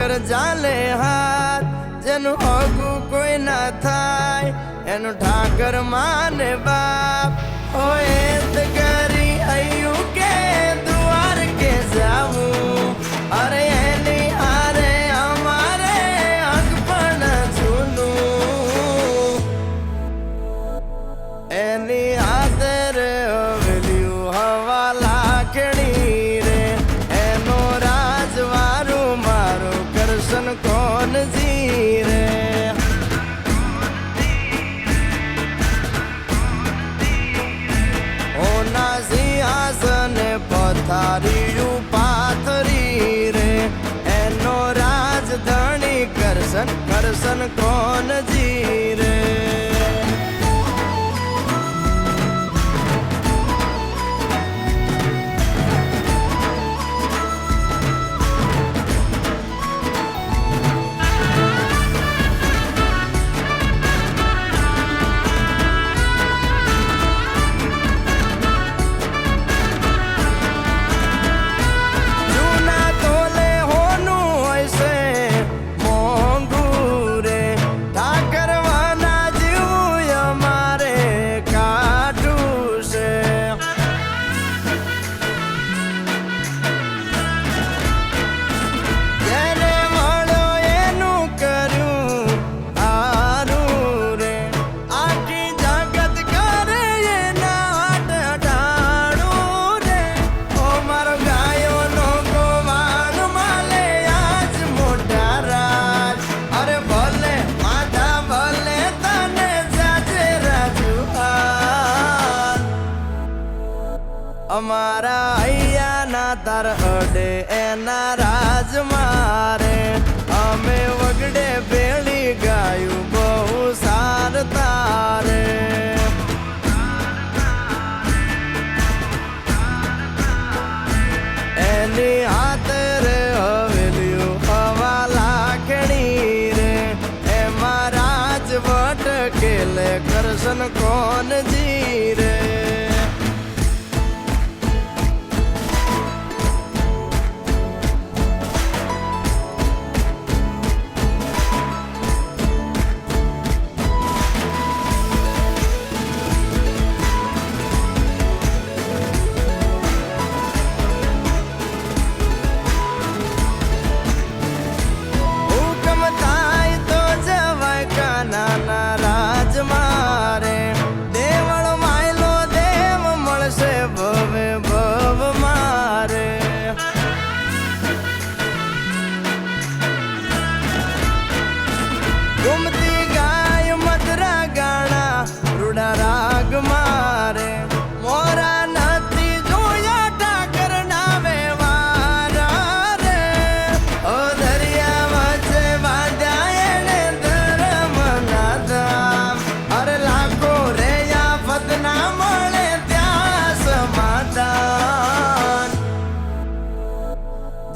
કર ચાલે હાથ જેનું હગું કોઈ ના થાય એનું ઠાકર માને બાપ હોય તો કરી આયું કે દ્વાર કે જાવું અરે એની હારે અમારે હક પણ જૂનું એની કરશન કરશન કોણ અમારા અહીંયાના તાર અડે, એના રાજ મારે. અમે વગડે ભેળી ગાયું, બહુ સાર તારે. એની હાથરે હવેલ્યું હવા લાખણી રે. એમાં રાજવટ કેલે કરશન કોણ જી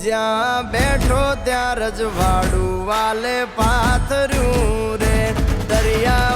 જ્યાં બેઠો ત્યાં રજવાડું વાલે પાથર્યું રે દરિયા